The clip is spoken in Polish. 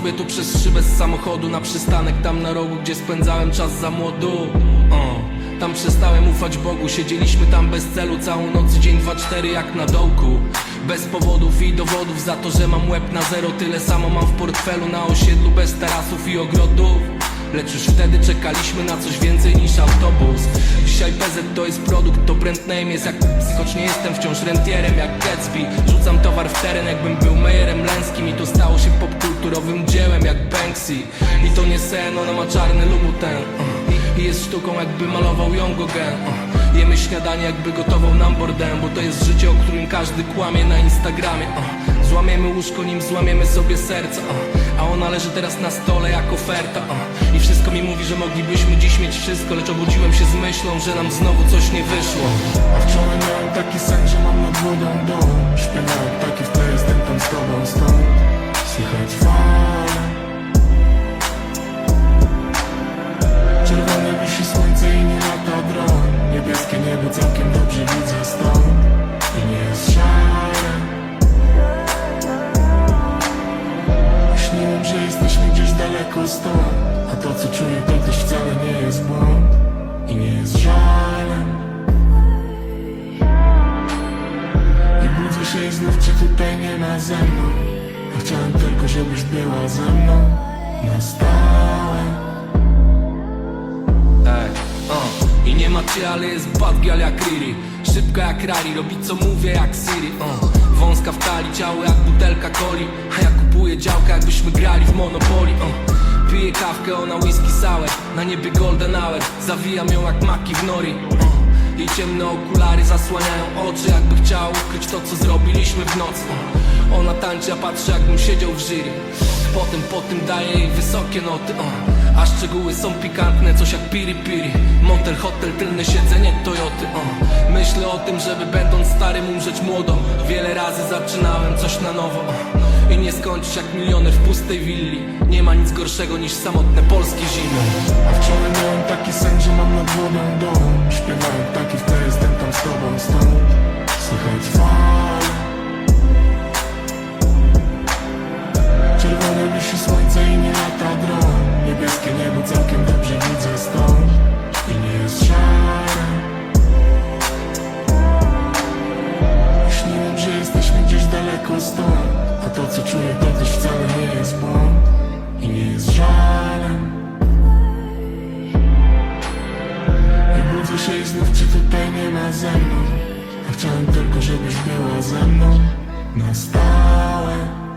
sobie tu przez szybę z samochodu Na przystanek tam na rogu, gdzie spędzałem czas za młodu. Tam przestałem ufać Bogu Siedzieliśmy tam bez celu całą noc Dzień, dwa, cztery jak na dołku. Bez powodów i dowodów Za to, że mam łeb na zero Tyle samo mam w portfelu Na osiedlu bez tarasów i ogrodów. Lecz już wtedy czekaliśmy na coś więcej niż autobus PZ to jest produkt, to brand name jest jak Choć nie jestem wciąż rentierem jak Gatsby Rzucam towar w teren jakbym był Mejerem Lęskim I to stało się popkulturowym dziełem jak Banksy I to nie sen, ona ma czarny Louboutin uh. I jest sztuką jakby malował ją Gauguin uh. Jemy śniadanie jakby gotował nam bordem Bo to jest życie, o którym każdy kłamie na Instagramie uh. Złamiemy łóżko, nim złamiemy sobie serce uh. A ona leży teraz na stole jak oferta uh. I wszystko mi mówi, że moglibyśmy dziś mieć wszystko Lecz obudziłem się z myślą, że nam znowu coś nie wyszło A wczoraj miałem taki sen, że mam nad wodą dom Śpiewałem Śniłem, że jesteśmy gdzieś daleko stąd. A to co czuję to też wcale nie jest błąd I nie jest żalem. I budzę się i znów cię tutaj nie ma ze mną. Chciałem tylko, żebyś była ze mną Na stałe ale jest bad girl jak Riri Szybka jak Rari, robi co mówię jak Siri uh. Wąska w talii, ciało jak butelka coli A ja kupuję działkę jakbyśmy grali w Monopoly uh. Piję kawkę, ona whisky sour Na niebie golden hour Zawijam ją jak maki w nori. Jej ciemne okulary zasłaniają oczy Jakby chciała ukryć to co zrobiliśmy w nocy. Ona tańczy, a patrzę jakbym siedział w jury Potem po tym daję jej wysokie noty uh. A szczegóły są pikantne, coś jak piri piri Motel, hotel, tylne siedzenie Toyoty uh. Myślę o tym, żeby będąc starym umrzeć młodo Wiele razy zaczynałem coś na nowo uh. I nie skończyć jak milioner w pustej willi Nie ma nic gorszego niż samotne polskie zimy A wczoraj miałem taki sen, że mam nad wodą dom Śpiewałem taki w Wisi słońce i nie lata dron Niebieskie niebo całkiem dobrze widzę stąd. I nie jest szare Śniłem, że jesteśmy gdzieś daleko stąd. A to co czuję też wcale nie jest błąd. I nie jest żalem I budzę się i znów cię tutaj nie ma ze mną? Ja chciałem tylko, żebyś była ze mną. Na stałe